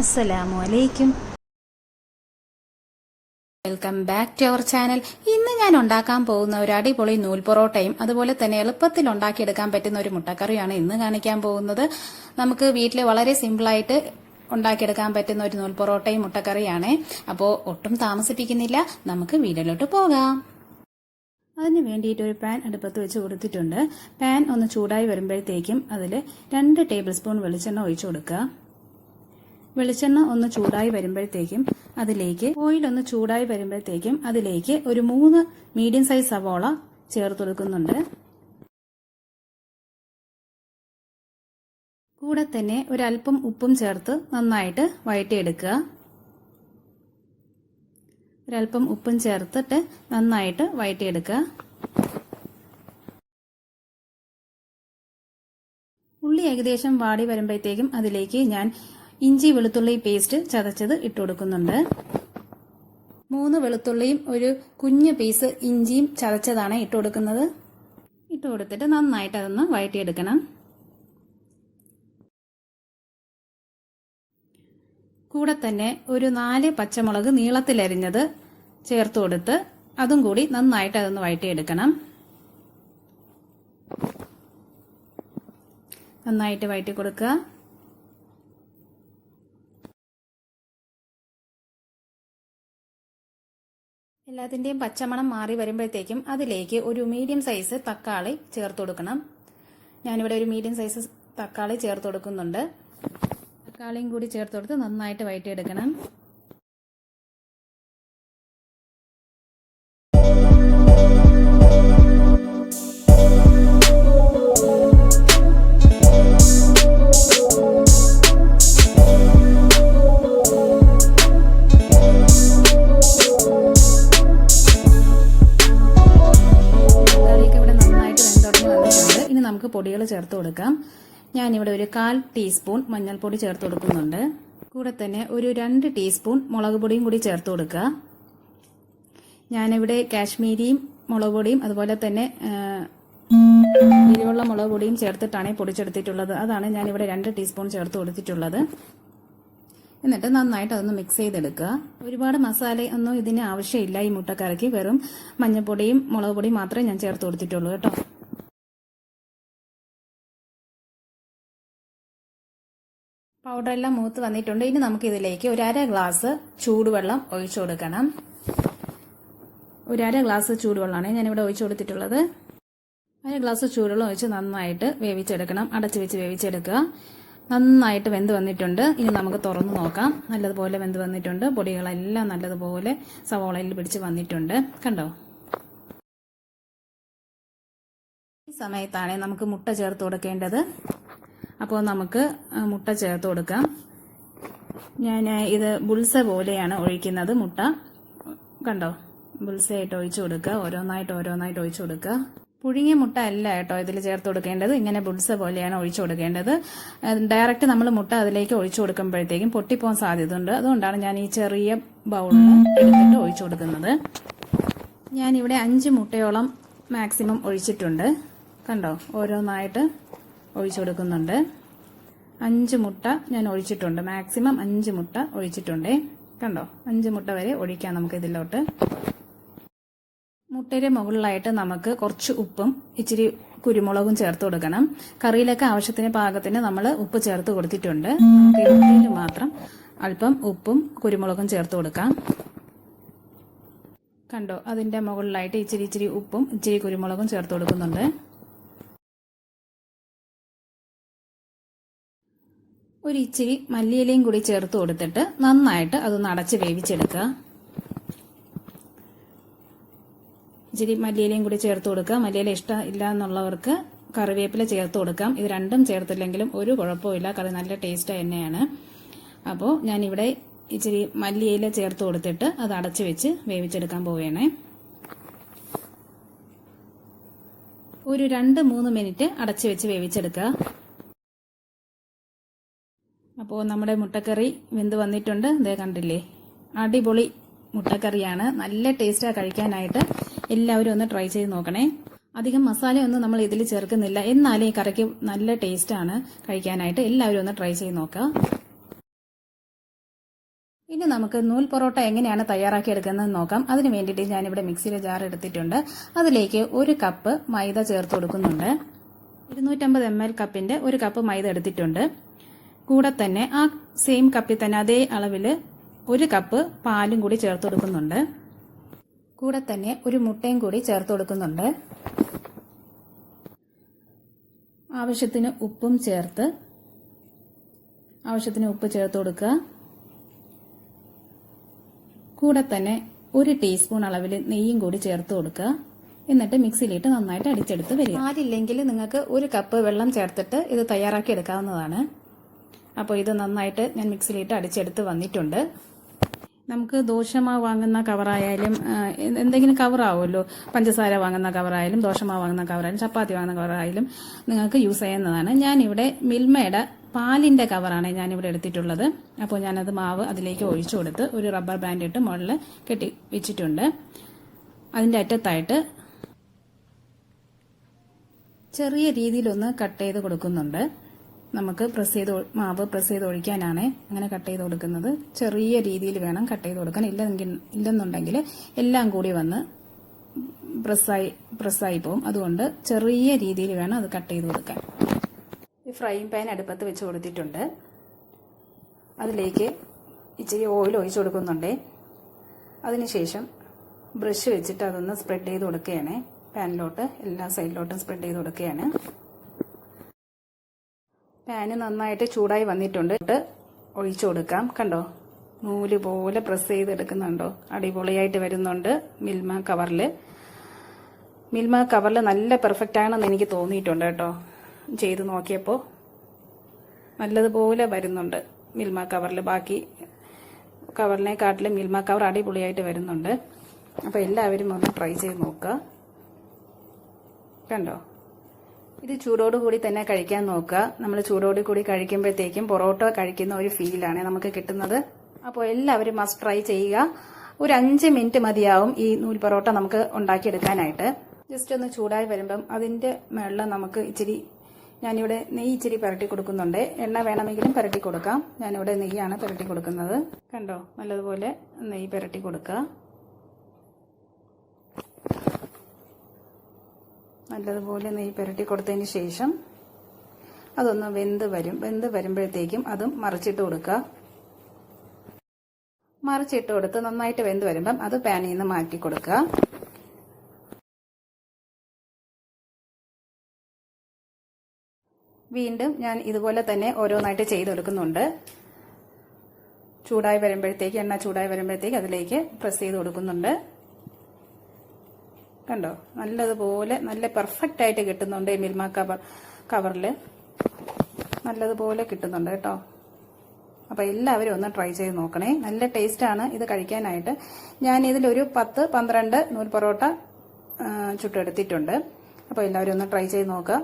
അസ്സലാമു അലൈക്കും. Welcome back to our channel ഇന്ന് ഞാൻ ഉണ്ടാക്കാൻ പോകുന്ന ഒരു അടിപൊളി നൂൽ പൊറോട്ടയും അതുപോലെ തന്നെ എളുപ്പത്തിൽ ഉണ്ടാക്കിയെടുക്കാൻ പറ്റുന്ന ഒരു മുട്ടക്കറിയാണ് ഇന്ന് കാണിക്കാൻ പോകുന്നത്. നമുക്ക് വീട്ടിൽ വളരെ സിമ്പിളായിട്ട് ഉണ്ടാക്കിയെടുക്കാൻ പറ്റുന്ന ഒരു നൂൽ പൊറോട്ടയും മുട്ടക്കറിയാണ്. അപ്പോൾ ഒട്ടും താമസിപ്പിക്കുന്നില്ല. നമുക്ക് വീഡിയോയിലോട്ട് പോകാം. അതിന് വേണ്ടിയിട്ട് ഒരു പാൻ അടുപ്പത്ത് വെച്ച് കൊടുത്തിട്ടുണ്ട്. പാൻ ഒന്ന് ചൂടായി വരുമ്പോഴത്തേക്കും അതിൽ രണ്ട് ടേബിൾ സ്പൂൺ വെളിച്ചെണ്ണ ഒഴിച്ചു കൊടുക്കുക. വെളിച്ചെണ്ണ ഒന്ന് ചൂടായി വരുമ്പോഴത്തേക്കും അതിലേക്ക് ഓയിൽ ഒന്ന് ചൂടായി വരുമ്പോഴത്തേക്കും അതിലേക്ക് ഒരു മൂന്ന് മീഡിയം സൈസ് സവോള ചേർത്ത് കൊടുക്കുന്നുണ്ട്. കൂടെ തന്നെ ഒരല്പം ഉപ്പും ചേർത്ത് നന്നായിട്ട് വഴറ്റിയെടുക്കുക. ഒരല്പം ഉപ്പും ചേർത്തിട്ട് നന്നായിട്ട് വഴറ്റിയെടുക്കുക. ഉള്ളി ഏകദേശം വാടി വരുമ്പോഴത്തേക്കും അതിലേക്ക് ഞാൻ ഇഞ്ചി വെളുത്തുള്ളി പേസ്റ്റ് ചതച്ചത് ഇട്ട് കൊടുക്കുന്നുണ്ട്. മൂന്ന് വെളുത്തുള്ളിയും ഒരു കുഞ്ഞ് പീസ് ഇഞ്ചിയും ചതച്ചതാണ് ഇട്ട് കൊടുക്കുന്നത്. ഇട്ട് കൊടുത്തിട്ട് നന്നായിട്ട് അതൊന്ന് വഴറ്റിയെടുക്കണം. കൂടെ തന്നെ ഒരു നാല് പച്ചമുളക് നീളത്തിലരിഞ്ഞത് ചേർത്ത് കൊടുത്ത് അതും കൂടി നന്നായിട്ട് അതൊന്ന് വഴറ്റിയെടുക്കണം. നന്നായിട്ട് വഴറ്റി കൊടുക്കുക. എല്ലാത്തിന്റെയും പച്ചമണം മാറി വരുമ്പോഴത്തേക്കും അതിലേക്ക് ഒരു മീഡിയം സൈസ് തക്കാളി ചേർത്ത് കൊടുക്കണം. ഞാനിവിടെ ഒരു മീഡിയം സൈസ് തക്കാളി ചേർത്ത് കൊടുക്കുന്നുണ്ട്. തക്കാളിയും കൂടി ചേർത്ത് കൊടുത്ത് നന്നായിട്ട് വഴറ്റിയെടുക്കണം. നമുക്ക് പൊടികൾ ചേർത്ത് കൊടുക്കാം. ഞാനിവിടെ ഒരു കാൽ ടീസ്പൂൺ മഞ്ഞൾപ്പൊടി ചേർത്ത് കൊടുക്കുന്നുണ്ട്. കൂടെ തന്നെ ഒരു രണ്ട് ടീസ്പൂൺ മുളക് പൊടിയും കൂടി ചേർത്ത് കൊടുക്കുക. ഞാനിവിടെ കാശ്മീരിയും മുളക് പൊടിയും അതുപോലെ തന്നെ എരിവുള്ള മുളക് പൊടിയും ചേർത്തിട്ടാണ് പൊടിച്ചെടുത്തിട്ടുള്ളത്. അതാണ് ഞാനിവിടെ രണ്ട് ടീസ്പൂൺ ചേർത്ത് കൊടുത്തിട്ടുള്ളത്. എന്നിട്ട് നന്നായിട്ട് അതൊന്ന് മിക്സ് ചെയ്തെടുക്കുക. ഒരുപാട് മസാല ഒന്നും ഇതിന് ആവശ്യമില്ല ഈ മുട്ടക്കറിക്ക്. വെറും മഞ്ഞൾപ്പൊടിയും മുളക് പൊടിയും മാത്രമേ ഞാൻ ചേർത്ത് കൊടുത്തിട്ടുള്ളൂ കേട്ടോ. പൗഡറെല്ലാം മൂത്ത് വന്നിട്ടുണ്ട്. ഇനി നമുക്ക് ഇതിലേക്ക് ഒരു അര ഗ്ലാസ് ചൂടുവെള്ളം ഒഴിച്ചു കൊടുക്കണം. ഒരു അര ഗ്ലാസ് ചൂടുവെള്ളമാണ് ഞാനിവിടെ ഒഴിച്ചു കൊടുത്തിട്ടുള്ളത്. അര ഗ്ലാസ് ചൂടുവെള്ളം ഒഴിച്ച് നന്നായിട്ട് വേവിച്ചെടുക്കണം. അടച്ചു വെച്ച് വേവിച്ചെടുക്കുക. നന്നായിട്ട് വെന്ത് വന്നിട്ടുണ്ട്. ഇനി നമുക്ക് തുറന്നു നോക്കാം. നല്ലതുപോലെ വെന്ത് വന്നിട്ടുണ്ട്. പൊടികളെല്ലാം നല്ലതുപോലെ സവോളയിൽ പിടിച്ച് വന്നിട്ടുണ്ട്. കണ്ടോ? ഈ സമയത്താണ് നമുക്ക് മുട്ട ചേർത്ത് കൊടുക്കേണ്ടത്. അപ്പോൾ നമുക്ക് മുട്ട ചേർത്ത് കൊടുക്കാം. ഞാൻ ഇത് ബുൾസ പോലെയാണ് ഒഴിക്കുന്നത് മുട്ട. കണ്ടോ? ബുൾസയായിട്ട് ഒഴിച്ചു കൊടുക്കുക. ഓരോന്നായിട്ട് ഓരോന്നായിട്ട് ഒഴിച്ചു കൊടുക്കുക. പുഴുങ്ങിയ മുട്ട അല്ല കേട്ടോ ഇതിൽ ചേർത്ത് കൊടുക്കേണ്ടത്. ഇങ്ങനെ ബുൾസ പോലെയാണ് ഒഴിച്ചു കൊടുക്കേണ്ടത്. ഡയറക്റ്റ് നമ്മൾ മുട്ട അതിലേക്ക് ഒഴിച്ചു കൊടുക്കുമ്പോഴത്തേക്കും പൊട്ടിപ്പോകാൻ സാധ്യതയുണ്ട്. അതുകൊണ്ടാണ് ഞാൻ ഈ ചെറിയ ബൗളിൽ എടുത്തിട്ട് ഒഴിച്ചു കൊടുക്കുന്നത്. ഞാനിവിടെ അഞ്ച് മുട്ടയോളം മാക്സിമം ഒഴിച്ചിട്ടുണ്ട്. കണ്ടോ? ഓരോന്നായിട്ട് ഒഴിച്ചു കൊടുക്കുന്നുണ്ട്. അഞ്ച് മുട്ട ഞാൻ ഒഴിച്ചിട്ടുണ്ട്. മാക്സിമം അഞ്ച് മുട്ട ഒഴിച്ചിട്ടുണ്ട്. കണ്ടോ? അഞ്ച് മുട്ട വരെ ഒഴിക്കാം നമുക്ക് ഇതിലോട്ട്. മുട്ടയുടെ മുകളിലായിട്ട് നമുക്ക് കുറച്ച് ഉപ്പും ഇച്ചിരി കുരുമുളകും ചേർത്ത് കൊടുക്കണം. കറിയിലൊക്കെ ആവശ്യത്തിന് പാകത്തിന് നമ്മൾ ഉപ്പ് ചേർത്ത് കൊടുത്തിട്ടുണ്ട്. മാത്രം അല്പം ഉപ്പും കുരുമുളകും ചേർത്ത് കൊടുക്കാം. കണ്ടോ? അതിന്റെ മുകളിലായിട്ട് ഇച്ചിരി ഇച്ചിരി ഉപ്പും ഇച്ചിരി കുരുമുളകും ചേർത്ത് കൊടുക്കുന്നുണ്ട്. ഒരു ഇച്ചിരി മല്ലിയിലയും കൂടി ചേർത്ത് കൊടുത്തിട്ട് നന്നായിട്ട് അത് അടച്ച് വേവിച്ചെടുക്കുക. ഇച്ചിരി മല്ലിയിലയും കൂടി ചേർത്ത് കൊടുക്കുക. മല്ലിയില ഇഷ്ടം ഇല്ല എന്നുള്ളവർക്ക് കറിവേപ്പില ചേർത്ത് കൊടുക്കാം. ഇത് രണ്ടും ചേർത്തില്ലെങ്കിലും ഒരു കുഴപ്പമില്ല കറി നല്ല ടേസ്റ്റ് തന്നെയാണ്. അപ്പോൾ ഞാനിവിടെ ഇച്ചിരി മല്ലിയില ചേർത്ത് കൊടുത്തിട്ട് അത് അടച്ചു വെച്ച് വേവിച്ചെടുക്കാൻ പോവുകയാണേ. ഒരു രണ്ട് മൂന്ന് മിനിറ്റ് അടച്ചു വെച്ച് വേവിച്ചെടുക്കുക. അപ്പോൾ നമ്മുടെ മുട്ടക്കറി വെന്ത് വന്നിട്ടുണ്ട്. ഇതേ കണ്ടില്ലേ? അടിപൊളി മുട്ടക്കറിയാണ്. നല്ല ടേസ്റ്റാണ് കഴിക്കാനായിട്ട് എല്ലാവരും ഒന്ന് ട്രൈ ചെയ്ത് നോക്കണേ. അധികം മസാലയൊന്നും നമ്മൾ ഇതിൽ ചേർക്കുന്നില്ല. എന്നാലും ഈ കറിക്ക് നല്ല ടേസ്റ്റാണ് കഴിക്കാനായിട്ട്. എല്ലാവരും ഒന്ന് ട്രൈ ചെയ്ത് നോക്കുക ഇനി നമുക്ക് നൂൽ പൊറോട്ട എങ്ങനെയാണ് തയ്യാറാക്കി എടുക്കുന്നത് നോക്കാം. അതിന് വേണ്ടിയിട്ട് ഞാനിവിടെ മിക്സിയിലെ ജാർ എടുത്തിട്ടുണ്ട്. അതിലേക്ക് ഒരു കപ്പ് മൈദ ചേർത്ത് കൊടുക്കുന്നുണ്ട്. ഇരുന്നൂറ്റമ്പത് എം എൽ കപ്പിന്റെ ഒരു കപ്പ് മൈദ എടുത്തിട്ടുണ്ട്. കൂടെ തന്നെ ആ സെയിം കപ്പിൽ തന്നെ അതേ അളവിൽ ഒരു കപ്പ് പാലും കൂടി ചേർത്ത് കൊടുക്കുന്നുണ്ട്. കൂടെ തന്നെ ഒരു മുട്ടയും കൂടി ചേർത്ത് കൊടുക്കുന്നുണ്ട്. ആവശ്യത്തിന് ഉപ്പും ചേർത്ത് ആവശ്യത്തിന് ഉപ്പ് ചേർത്ത് കൊടുക്കുക. കൂടെ തന്നെ ഒരു ടീസ്പൂൺ അളവിൽ നെയ്യും കൂടി ചേർത്ത് കൊടുക്കുക. എന്നിട്ട് മിക്സിയിലിട്ട് നന്നായിട്ട് അടിച്ചെടുത്ത് വരിക. ആരില്ലെങ്കിൽ നിങ്ങൾക്ക് ഒരു കപ്പ് വെള്ളം ചേർത്തിട്ട് ഇത് തയ്യാറാക്കി എടുക്കാവുന്നതാണ്. അപ്പോൾ ഇത് നന്നായിട്ട് ഞാൻ മിക്സിയിലിട്ട് അടിച്ചെടുത്ത് വന്നിട്ടുണ്ട്. നമുക്ക് ദോശമാവ് വാങ്ങുന്ന കവറായാലും എന്തെങ്കിലും കവറാവുമല്ലോ? പഞ്ചസാര വാങ്ങുന്ന കവറായാലും ദോശമാവ് വാങ്ങുന്ന കവറായാലും ചപ്പാത്തി വാങ്ങുന്ന കവറായാലും നിങ്ങൾക്ക് യൂസ് ചെയ്യുന്നതാണ്. ഞാനിവിടെ മിൽമയുടെ പാലിന്റെ കവറാണ് ഞാനിവിടെ എടുത്തിട്ടുള്ളത്. അപ്പോൾ ഞാനത് മാവ് അതിലേക്ക് ഒഴിച്ചു കൊടുത്ത് ഒരു റബ്ബർ ബാൻഡ് ഇട്ട് മുകളിൽ കെട്ടി വെച്ചിട്ടുണ്ട്. അതിന്റെ അറ്റത്തായിട്ട് ചെറിയ രീതിയിലൊന്ന് കട്ട് ചെയ്ത് കൊടുക്കുന്നുണ്ട്. നമുക്ക് പ്രസ് ചെയ്ത് മാവ് പ്രസ് ചെയ്ത് ഒഴിക്കാനാണ് അങ്ങനെ കട്ട് ചെയ്ത് കൊടുക്കുന്നത്. ചെറിയ രീതിയിൽ വേണം കട്ട് ചെയ്ത് കൊടുക്കാൻ. ഇല്ലെങ്കിൽ ഇല്ലെന്നുണ്ടെങ്കിൽ എല്ലാം കൂടി വന്ന് പ്രസ്സായി പ്രസ്സായി പോകും അതുകൊണ്ട് ചെറിയ രീതിയിൽ വേണം അത് കട്ട് ചെയ്ത് കൊടുക്കാൻ. ഈ ഫ്രൈയിങ് പാൻ അടുപ്പത്ത് വെച്ച് കൊടുത്തിട്ടുണ്ട്. അതിലേക്ക് ഇച്ചിരി ഓയിൽ ഒഴിച്ചു കൊടുക്കുന്നുണ്ട്. അതിനുശേഷം ബ്രഷ് വെച്ചിട്ട് അതൊന്ന് സ്പ്രെഡ് ചെയ്ത് കൊടുക്കുകയാണ്. പാനിലോട്ട് എല്ലാ സൈഡിലോട്ടും സ്പ്രെഡ് ചെയ്ത് കൊടുക്കുകയാണ്. പാന് നന്നായിട്ട് ചൂടായി വന്നിട്ടുണ്ട്. ഒഴിച്ചു കൊടുക്കാം. കണ്ടോ? നൂൽ പോലെ പ്രസ് ചെയ്തെടുക്കുന്നുണ്ടോ? അടിപൊളിയായിട്ട് വരുന്നുണ്ട് മിൽമ കവറിൽ മിൽമ കവറിൽ നല്ല പെർഫെക്റ്റ് ആണെന്ന് എനിക്ക് തോന്നിയിട്ടുണ്ട് കേട്ടോ. ചെയ്ത് നോക്കിയപ്പോൾ നല്ലതുപോലെ വരുന്നുണ്ട് മിൽമ കവറിൽ ബാക്കി കവറിനെക്കാട്ടിലും മിൽമ കവർ അടിപൊളിയായിട്ട് വരുന്നുണ്ട്. അപ്പോൾ എല്ലാവരും ഒന്ന് ട്രൈ ചെയ്ത് നോക്കുക. കണ്ടോ? ഇത് ചൂടോട് കൂടി തന്നെ കഴിക്കാൻ നോക്കുക. നമ്മൾ ചൂടോട് കൂടി കഴിക്കുമ്പോഴത്തേക്കും പൊറോട്ട കഴിക്കുന്ന ഒരു ഫീലാണ് നമുക്ക് കിട്ടുന്നത്. അപ്പോൾ എല്ലാവരും മസ്റ്റ് ട്രൈ ചെയ്യുക. ഒരു അഞ്ച് മിനിറ്റ് മതിയാവും ഈ നൂൽ പൊറോട്ട നമുക്ക് ഉണ്ടാക്കിയെടുക്കാനായിട്ട്. ജസ്റ്റ് ഒന്ന് ചൂടായി വരുമ്പം അതിന്റെ മുകളിൽ നമുക്ക് ഇച്ചിരി ഞാനിവിടെ നെയ്യ് ഇച്ചിരി പുരട്ടി കൊടുക്കുന്നുണ്ട്. എണ്ണ വേണമെങ്കിലും പുരട്ടി കൊടുക്കാം. ഞാനിവിടെ നെയ്യാണ് പുരട്ടി കൊടുക്കുന്നത്. കണ്ടോ? നല്ലതുപോലെ നെയ്യ് പുരട്ടി കൊടുക്കുക. നല്ലതുപോലെ നെയ്യ് പുരട്ടി കൊടുത്തതിന് ശേഷം അതൊന്ന് വെന്ത് വരും. വെന്ത് വരുമ്പോഴത്തേക്കും അതും മറിച്ചിട്ട് കൊടുക്കുക. മറിച്ചിട്ട് കൊടുത്ത് നന്നായിട്ട് വെന്ത് വരുമ്പം അത് പാനിൽ നിന്ന് മാറ്റി കൊടുക്കുക. വീണ്ടും ഞാൻ ഇതുപോലെ തന്നെ ഓരോന്നായിട്ട് ചെയ്തെടുക്കുന്നുണ്ട്. ചൂടായി വരുമ്പോഴത്തേക്ക് എണ്ണ ചൂടായി വരുമ്പോഴത്തേക്ക് അതിലേക്ക് പ്രസ് ചെയ്ത് കൊടുക്കുന്നുണ്ട്. കണ്ടോ? നല്ലതുപോലെ നല്ല പെർഫെക്റ്റ് ആയിട്ട് കിട്ടുന്നുണ്ട് ഈ മിൽമ കവർ കവറിൽ നല്ലതുപോലെ കിട്ടുന്നുണ്ട് കേട്ടോ. അപ്പോൾ എല്ലാവരും ഒന്ന് ട്രൈ ചെയ്ത് നോക്കണേ. നല്ല ടേസ്റ്റാണ് ഇത് കഴിക്കാനായിട്ട്. ഞാൻ ഇതിലൊരു പത്ത് പന്ത്രണ്ട് നൂൽ പൊറോട്ട ചുട്ടെടുത്തിട്ടുണ്ട്. അപ്പോൾ എല്ലാവരും ഒന്ന് ട്രൈ ചെയ്ത് നോക്കുക.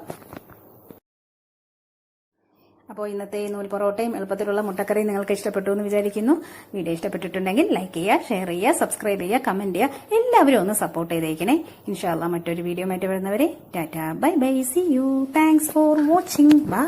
അപ്പോൾ ഇന്നത്തെ നൂൽ പൊറോട്ടയും എളുപ്പത്തിലുള്ള മുട്ടക്കറിയും നിങ്ങൾക്ക് ഇഷ്ടപ്പെട്ടു എന്ന് വിചാരിക്കുന്നു. വീഡിയോ ഇഷ്ടപ്പെട്ടിട്ടുണ്ടെങ്കിൽ ലൈക്ക് ചെയ്യുക ഷെയർ ചെയ്യുക സബ്സ്ക്രൈബ് ചെയ്യുക കമന്റ് ചെയ്യുക. എല്ലാവരും ഒന്ന് സപ്പോർട്ട് ചെയ്തേക്കണേ. ഇൻഷാല്ല മറ്റൊരു വീഡിയോ മാറ്റി വരുന്നവരെ tata bye bye see you thanks for watching bye